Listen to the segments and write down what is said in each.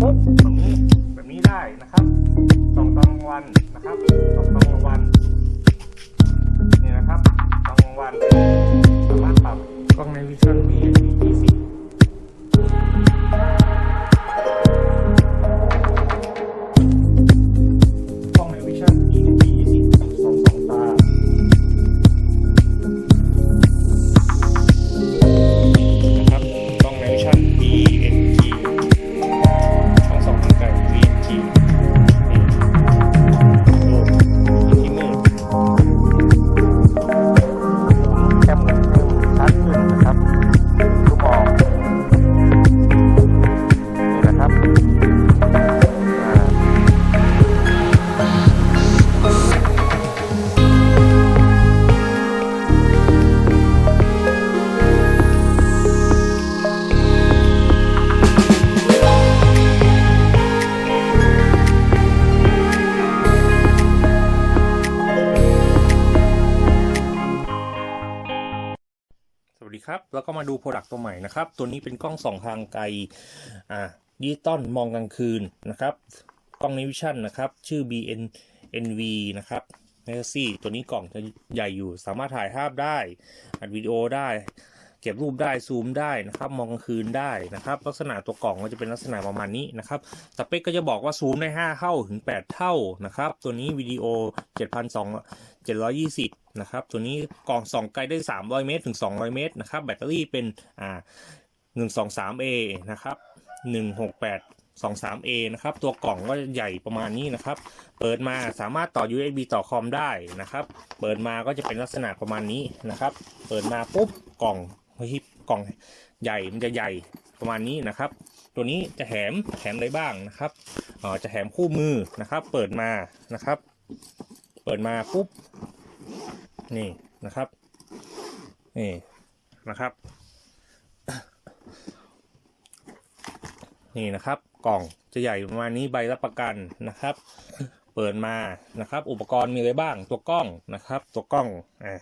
ปุ๊บตรงนี้แบบนี้ได้นะครับสองตอนกลางวันนะครับสองตอนกลางวันนี่นะครับตอนกลางวันสามารถปรับกล้องในวิชั่นมี โปรดักต์ตัวใหม่นะครับ ตัวนี้เป็นกล้องสองทางไกลอ่าดิจิตอลมองกลางคืนนะครับ กล้องนิวิชั่นนะครับ ชื่อ BN NV นะครับเนซี่ตัวนี้กล่องจะใหญ่อยู่ สามารถถ่ายภาพได้ อัดวิดีโอได้ เก็บรูปได้ซูมได้นะครับ มองกลางคืนได้นะครับ ลักษณะตัวกล่องก็จะเป็นลักษณะประมาณนี้นะครับสเปคก็จะบอกว่าซูมได้ 5 เท่าถึง 8 เท่านะครับ ตัวนี้วิดีโอ 7,200 720 นะครับ ตัวนี้กล่องส่องไกลได้ 300 เมตรถึง 200 เมตรนะครับ แบตเตอรี่เป็นอ่า 123A นะครับ 168 23A นะครับ ตัวกล่องก็ใหญ่ประมาณนี้นะครับ เปิดมาสามารถต่อ USB ต่อคอมได้นะครับ เปิดมาก็จะเป็นลักษณะประมาณนี้นะครับ เปิดมาปุ๊บกล่องฮ้ยกล่องใหญ่มันจะใหญ่ประมาณนี้นะครับ ตัวนี้จะแถมแถมอะไรบ้างนะครับอ่อจะแถมคู่มือนะครับ เปิดมานะครับ เปิดมาปุ๊บ นี่นะครับ นี่นะครับ นี่นะครับ กล่องจะใหญ่ประมาณนี้ใบรับประกันนะครับ เปิดมานะครับ อุปกรณ์มีอะไรบ้างตัวกล้องนะครับ ตัวกล้องอ่า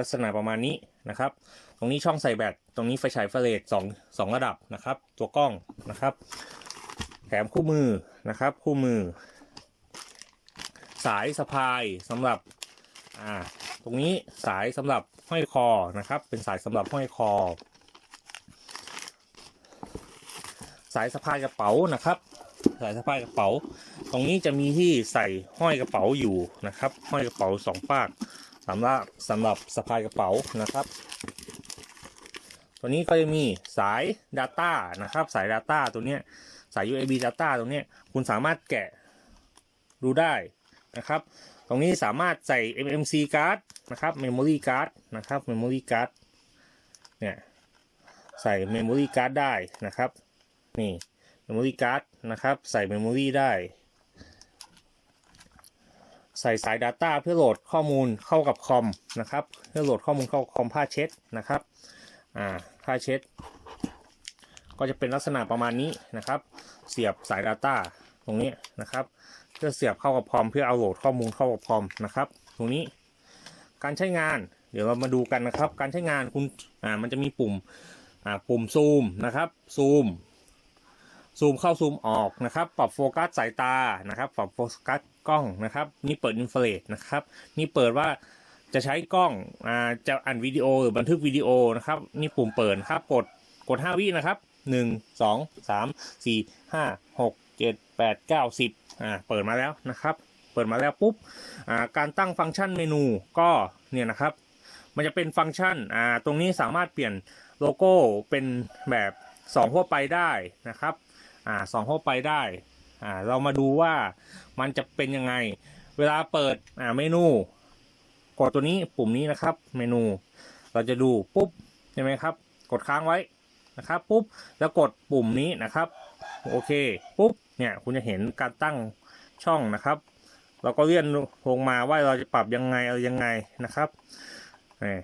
ลักษณะประมาณนี้นะครับ ตรงนี้ช่องใส่แบตตรงนี้ไฟฉายเฟรเลตสองสองระดับนะครับ ตัวกล้องนะครับ แถมคู่มือนะครับ คู่มือ สายสะพายสำหรับ อ่า ตรงนี้สายสำหรับห้อยคอนะครับ เป็นสายสำหรับห้อยคอ สายสะพายกระเป๋านะครับ สายสะพายกระเป๋า ตรงนี้จะมีที่ใส่ห้อยกระเป๋าอยู่นะครับ ห้อยกระเป๋าสองปากสำหรับสำหรับสะพายกระเป๋านะครับ ตัวนี้ก็จะมีสาย Data นะครับ สาย Data ตัวเนี้ยสาย USB Data ตรงเนี้ยคุณสามารถแกะดูได้นะครับ ตรงนี้สามารถใส่ MMC card นะครับ memory card นะครับ memory card เนี่ยใส่ memory card ได้นะครับ นี่ memory card นะครับ ใส่ memory ได้ ใส่สาย Data เพื่อโหลดข้อมูลเข้ากับคอมนะครับ เพื่อโหลดข้อมูลเข้าคอมผ้าเช็ดนะครับ อ่าผ้าเช็ด ก็จะเป็นลักษณะประมาณนี้นะครับ เสียบสาย Data ตรงนี้นะครับ เพื่อเสียบเข้ากับคอมเพื่อเอาโหลดข้อมูลเข้ากับคอมนะครับ ตรงนี้การใช้งานเดี๋ยวเรามาดูกันนะครับ การใช้งานคุณอ่ามันจะมีปุ่มอ่าปุ่มซูมนะครับซูมซูมเข้าซูมออกนะครับปรับโฟกัสสายตานะครับปรับโฟกัสกล้องนะครับนี่เปิดอินฟราเรดนะครับนี่เปิดว่าจะใช้กล้องอ่าจะอ่านวิดีโอหรือบันทึกวิดีโอนะครับนี่ปุ่มเปิดครับกดกด 5 วินะครับ 1 2 3 4 5 6 7 8 9 10 อ่าเปิดมาแล้วนะครับ เปิดมาแล้วปุ๊บอ่าการตั้งฟังก์ชันเมนูก็เนี่ยนะครับ มันจะเป็นฟังก์ชันอ่าตรงนี้สามารถเปลี่ยนโลโก้เป็นแบบ2ทั่วไปได้นะครับอ่าสองทั่วไปได้อ่าเรามาดูว่ามันจะเป็นยังไง เวลาเปิดอ่าเมนู กดตัวนี้ปุ่มนี้นะครับ เมนู เราจะดูปุ๊บใช่ไหมครับ กดค้างไว้นะครับปุ๊บแล้วกดปุ่มนี้นะครับ โอเคปุ๊บ เนี่ยคุณจะเห็นการตั้งช่องนะครับ เราก็เลื่อนลงมาว่าเราจะปรับยังไงอะไรยังไงนะครับนี่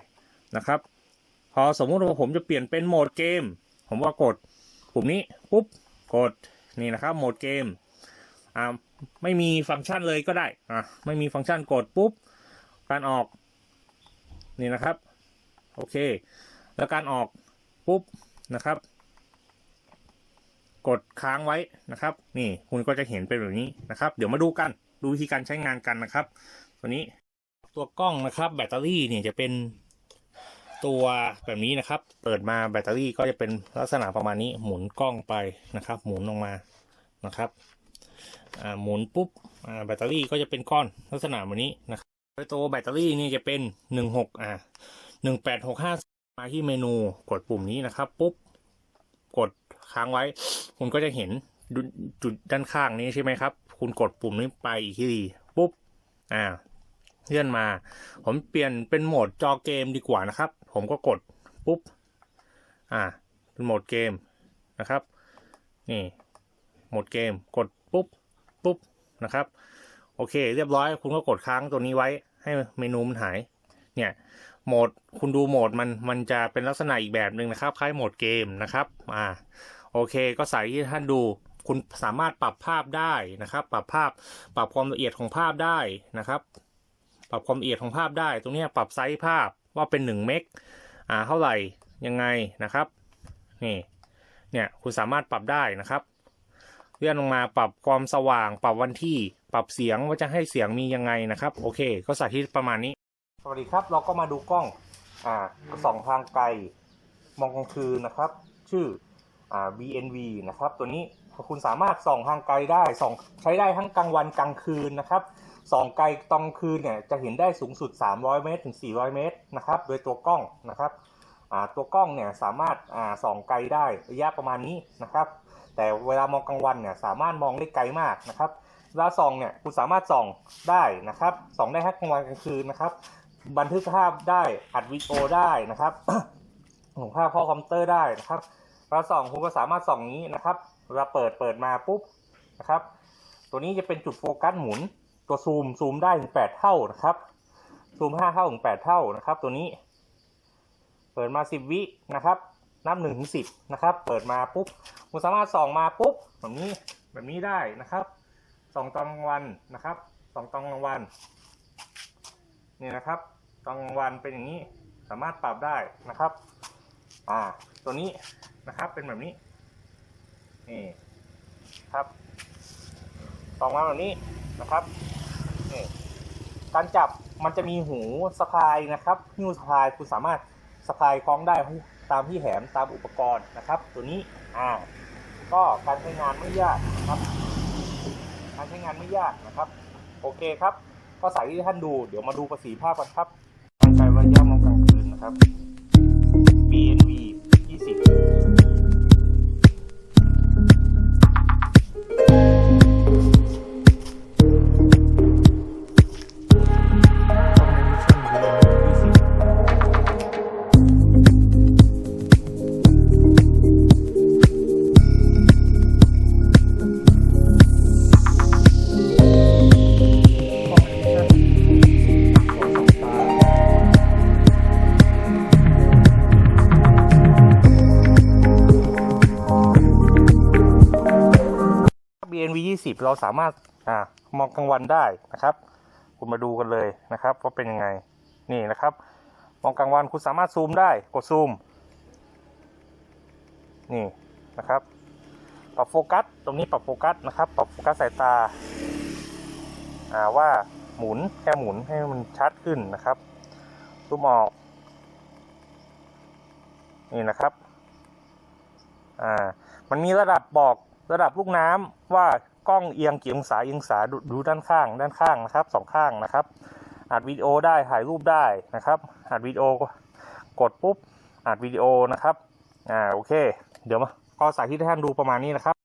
นะครับ พอสมมุติว่าผมจะเปลี่ยนเป็นโหมดเกม ผมก็กดปุ่มนี้ปุ๊บกดนี่นะครับโหมดเกมอ่าไม่มีฟังก์ชันเลยก็ได้อ่าไม่มีฟังก์ชันกดปุ๊บการออกนี่นะครับโอเค แล้วการออกปุ๊บนะครับ กดค้างไว้นะครับ นี่คุณก็จะเห็นเป็นแบบนี้นะครับ เดี๋ยวมาดูกันดูวิธีการใช้งานกันนะครับ ตัวนี้ตัวกล้องนะครับ แบตเตอรี่เนี่ยจะเป็นตัวแบบนี้นะครับ เปิดมาแบตเตอรี่ก็จะเป็นลักษณะประมาณนี้ หมุนกล้องไปนะครับ หมุนลงมานะครับหมุนปุ๊บแบตเตอรี่ก็จะเป็นก้อนลักษณะแบบนี้นะครับตัวแบตเตอรี่นี่จะเป็นหนึ่งหกอ่าหนึ่งแปดหกห้ามาที่เมนูกดปุ่มนี้นะครับ ปุ๊บกด ค้างไว้ คุณก็จะเห็นจุดด้านข้างนี้ใช่ไหมครับ คุณกดปุ่มนี้ไปอีกทีปุ๊บอ่าเลื่อนมา ผมเปลี่ยนเป็นโหมดจอเกมดีกว่านะครับ ผมก็กดปุ๊บอ่าเป็นโหมดเกมนะครับนี่โหมดเกมกดปุ๊บปุ๊บนะครับ โอเค เรียบร้อย คุณก็กดค้างตัวนี้ไว้ให้เมนูมันหาย เนี่ย โหมดคุณดูโหมดมันมันจะเป็นลักษณะอีกแบบหนึ่งนะครับคล้ายโหมดเกมนะครับอ่าโอเคก็ใส่ที่ท่านดูคุณสามารถปรับภาพได้นะครับ ปรับภาพปรับความละเอียดของภาพได้นะครับ ปรับความละเอียดของภาพได้ ตรงนี้ปรับไซส์ภาพว่าเป็น1เมกอ่าเท่าไหร่ยังไงนะครับนี่เนี่ยคุณสามารถปรับได้นะครับเลื่อนลงมาปรับความสว่าง ปรับวันที่ ปรับเสียงว่าจะให้เสียงมียังไงนะครับ โอเค ก็สาธิตประมาณนี้ สวัสดีครับ เราก็มาดูกล้องอ่าสองทางไกลมองกลางคืนนะครับ ชื่ออ่า BNV นะครับ ตัวนี้คุณสามารถส่องทางไกลได้ส่องใช้ได้ทั้งกลางวันกลางคืนนะครับส่องไกลตอนคืนเนี่ยจะเห็นได้สูงสุด 300 เมตรถึง 400 เมตรนะครับ โดยตัวกล้องนะครับอ่าตัวกล้องเนี่ยสามารถอ่าส่องไกลได้ระยะประมาณนี้นะครับ แต่เวลามองกลางวันเนี่ยสามารถมองได้ไกลมากนะครับเวลาส่องเนี่ยคุณสามารถส่องได้นะครับส่องได้ทั้งกลางวันกลางคืนนะครับ บันทึกภาพได้อัดวิดีโอได้นะครับส่งภาพเข้าคอมพิวเตอร์ได้นะครับเวลาส่องคุณก็สามารถส่องนี้นะครับเวลาเปิดเปิดมาปุ๊บนะครับ ตัวนี้จะเป็นจุดโฟกัสหมุน ตัวซูมซูมได้ถึงแปดเท่านะครับ ซูมห้าเท่าถึงแปดเท่านะครับ ตัวนี้ เปิดมาสิบวินะครับ นับหนึ่งถึงสิบนะครับ เปิดมาปุ๊บคุณสามารถส่องมาปุ๊บแบบนี้แบบนี้ได้นะครับส่องตอนกลางวันนะครับส่องตอนกลางวันนี่นะครับ กลางวันเป็นอย่างนี้สามารถปรับได้นะครับ อ่า ตัวนี้นะครับเป็นแบบนี้ นี่ครับส่องมาแบบนี้นะครับนี่การจับมันจะมีหูสะพายนะครับหิ้วสะพายคุณสามารถสะพายคล้องได้ตามที่แถมตามอุปกรณ์นะครับ ตัวนี้อ่าก็การใช้งานไม่ยากนะครับ การใช้งานไม่ยากนะครับ โอเคครับ ก็ใส่ที่ท่านดู เดี๋ยวมาดูประสิทธิภาพกันครับ ครับ BNV 20 20 เราสามารถอ่ามองกลางวันได้นะครับ คุณมาดูกันเลยนะครับว่าเป็นยังไงนี่นะครับ มองกลางวันคุณสามารถซูมได้กดซูม นี่นะครับ ปรับโฟกัสตรงนี้ปรับโฟกัสนะครับ ปรับโฟกัสสายตาอ่าว่าหมุนแค่หมุนให้มันชัดขึ้นนะครับซูมออก นี่นะครับอ่ามันมีระดับบอกระดับลูกน้ำว่า กล้องเอียงกี่องศาเอียงศาดูดูด้านข้าง ด้านข้างนะครับสองข้างนะครับอัดวิดีโอได้ถ่ายรูปได้นะครับอัดวิดีโอกดปุ๊บอัดวิดีโอนะครับอ่าโอเค เดี๋ยวมาก็สาธิตให้ท่านดูประมาณนี้นะครับ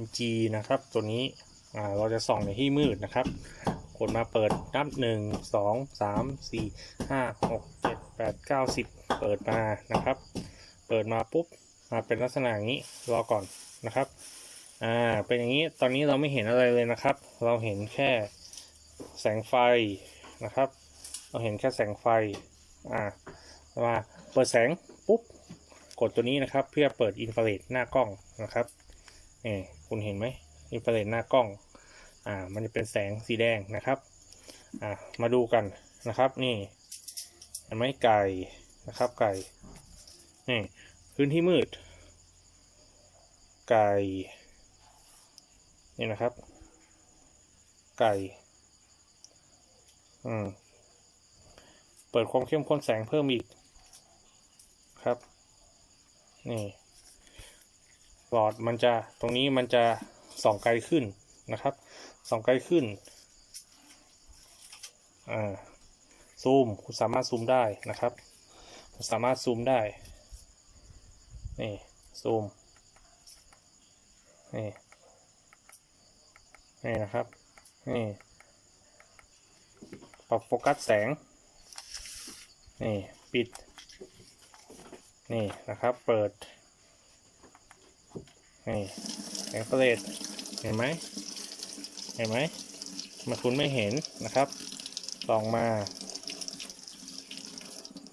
NG นะครับ ตัวนี้อ่าเราจะส่องในที่มืดนะครับกดมาเปิดนับหนึ่งสองสามสี่ห้าหกเจ็ดแปดเก้าสิบเปิดมานะครับ เปิดมาปุ๊บ มาเป็นลักษณะอย่างนี้รอก่อนนะครับอ่าเป็นอย่างนี้ตอนนี้เราไม่เห็นอะไรเลยนะครับ เราเห็นแค่แสงไฟนะครับ เราเห็นแค่แสงไฟอ่ามาเปิดแสงปุ๊บกดตัวนี้นะครับ เพื่อเปิดอินฟราเรดหน้ากล้องนะครับนี่คุณเห็นไหมอินฟราเรดหน้ากล้องอ่ามันจะเป็นแสงสีแดงนะครับอ่ามาดูกันนะครับนี่เห็นไหมไก่นะครับไก่นี่ พื้นที่มืด ไก่ นี่นะครับ ไก่ อืม เปิดความเข้มข้นแสงเพิ่มอีก ครับ นี่ หลอดมันจะ ตรงนี้มันจะส่องไกลขึ้นนะครับ ส่องไกลขึ้น อ่า ซูม คุณสามารถซูมได้นะครับ คุณสามารถซูมได้ นี่ซูม นี่ นี่นะครับ นี่ ปรับโฟกัสแสง นี่ ปิด นี่นะครับ เปิด นี่แสงเฟลชเห็นไหม เห็นไหมมันคุณไม่เห็นนะครับส่องมา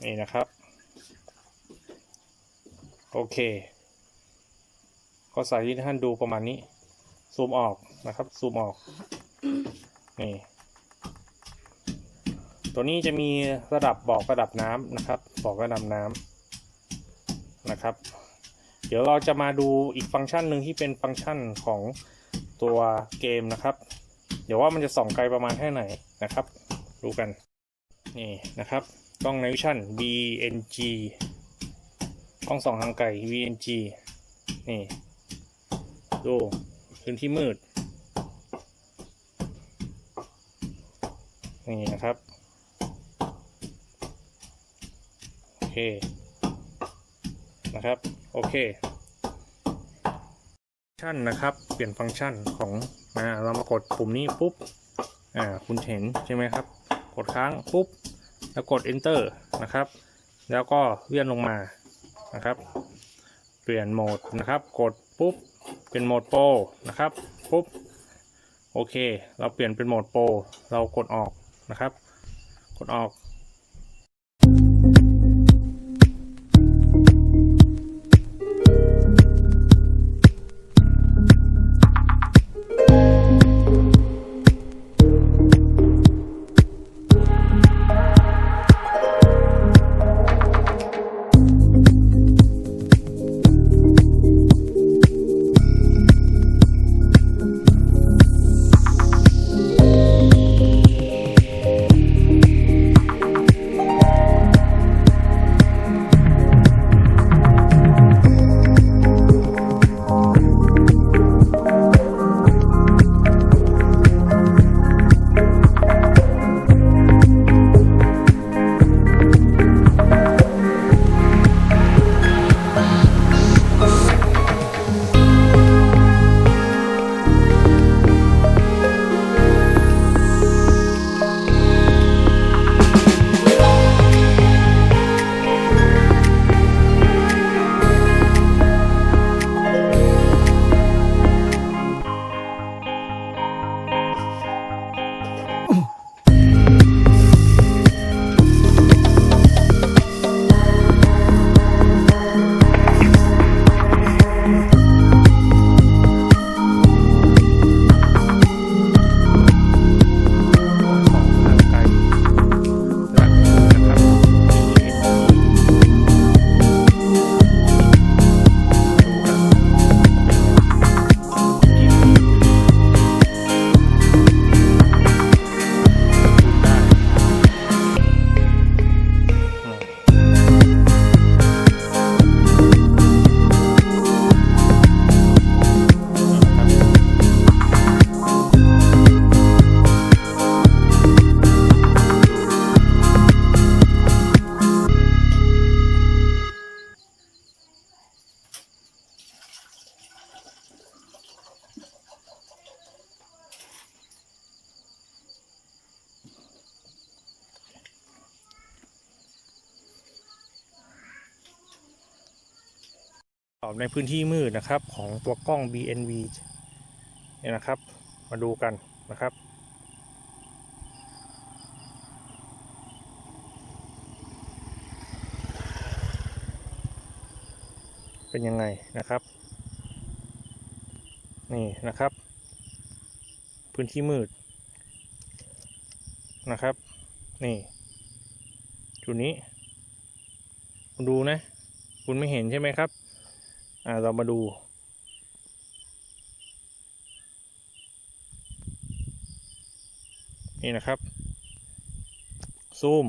นี่นะครับ โอเค ก็ใสาธิตให้ท่านดูประมาณนี้ ซูมออกนะครับ ซูมออก นี่ ตัวนี้จะมีระดับบอกระดับน้ำนะครับ บอกระดับน้ำนะครับ เดี๋ยวเราจะมาดูอีกฟังก์ชันหนึ่งที่เป็นฟังก์ชันของตัวเกมนะครับ เดี๋ยวว่ามันจะส่องไกลประมาณแค่ไหนนะครับ ดูกัน นี่นะครับ กล้องในวิชั่น BNG กล้องสองทางไกล VNG นี่ ดู พื้นที่มืด นี่นะครับ โอเค นะครับ โอเคฟังชันนะครับ เปลี่ยนฟังก์ชันของ อ่า เรามากดปุ่มนี้ปุ๊บ อ่า คุณเห็นใช่ไหมครับ กดค้างปุ๊บ แล้วกด enter นะครับ แล้วก็เลื่อนลงมา นะครับ เปลี่ยนโหมดนะครับ กดปุ๊บเป็นโหมดโปรนะครับปุ๊บโอเค เราเปลี่ยนเป็นโหมดโปรเรากดออกนะครับ กดออก ในพื้นที่มืดนะครับของตัวกล้อง BNV เนี่ยนะครับ มาดูกันนะครับ เป็นยังไงนะครับ นี่นะครับ พื้นที่มืดนะครับ นี่ จุดนี้ คุณดูนะ คุณไม่เห็นใช่ไหมครับ อ่าเรามาดูนี่นะครับ ซูม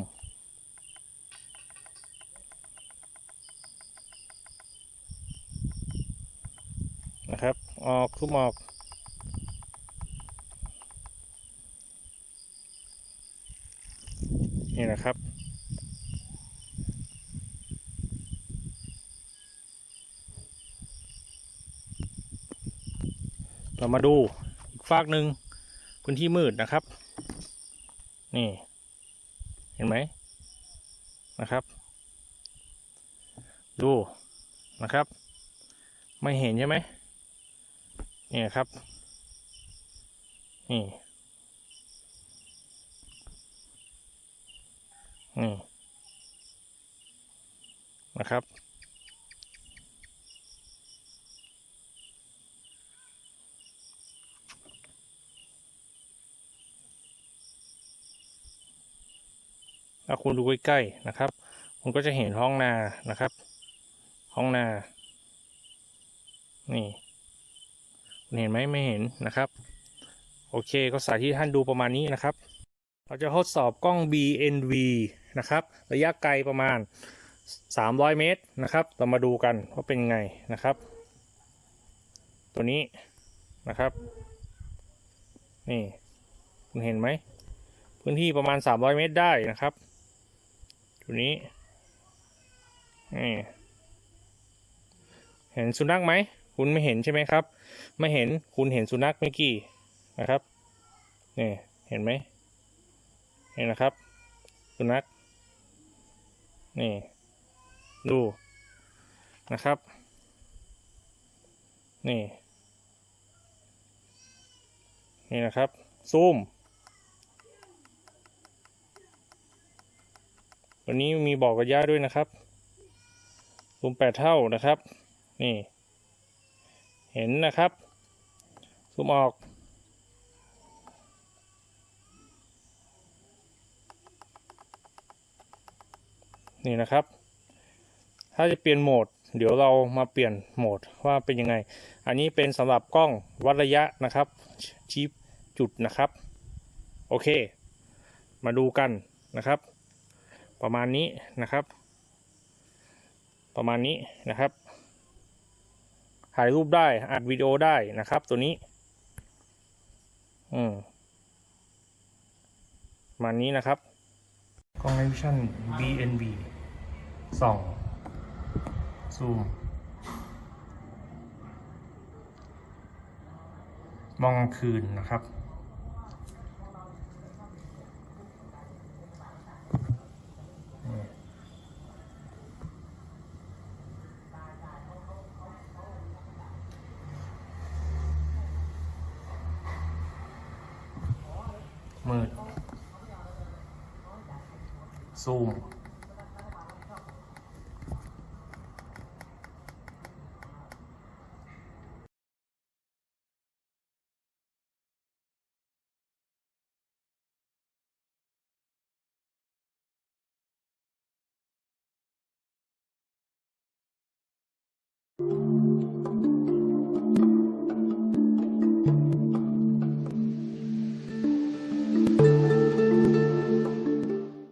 นะครับ ออกทุบออก นี่นะครับ เรามาดูอีกฝากหนึ่งพื้นที่มืดนะครับ นี่ เห็นไหมนะครับ ดูนะครับ ไม่เห็นใช่ไหมนี่ครับ นี่นี่นะครับ ถ้าคุณดูใกล้ๆนะครับ คุณก็จะเห็นห้องนานะครับ ห้องนา นี่คุณเห็นไหมไม่เห็นนะครับ โอเคก็สาธิตท่านดูประมาณนี้นะครับ เราจะทดสอบกล้อง BNV นะครับ ระยะไกลประมาณ 300 เมตรนะครับ เรามาดูกันว่าเป็นไงนะครับ ตัวนี้นะครับ นี่คุณเห็นไหม พื้นที่ประมาณ 300 เมตรได้นะครับ ตัวนี้นี่เห็นสุนัขไหม คุณไม่เห็นใช่ไหมครับ ไม่เห็นคุณเห็นสุนัขเมื่อกี้นะครับนี่เห็นไหมนี่นะครับ สุนัขนี่ดูนะครับนี่นี่นะครับ ซูม วนี้มีบอกระยะด้วยนะครับซูมแปดเท่านะครับ นี่ เห็นนะครับซูมออกนี่นะครับ ถ้าจะเปลี่ยนโหมด เดี๋ยวเรามาเปลี่ยนโหมดว่าเป็นยังไง อันนี้เป็นสำหรับกล้องวัดระยะนะครับชี้จุดนะครับ โอเค มาดูกันนะครับ ประมาณนี้นะครับ ประมาณนี้นะครับ ถ่ายรูปได้อัดวิดีโอได้นะครับ ตัวนี้ อืมประมาณนี้นะครับกล้อง Night Vision BNB ส่อง ซูม มองคืนนะครับ มืดซูม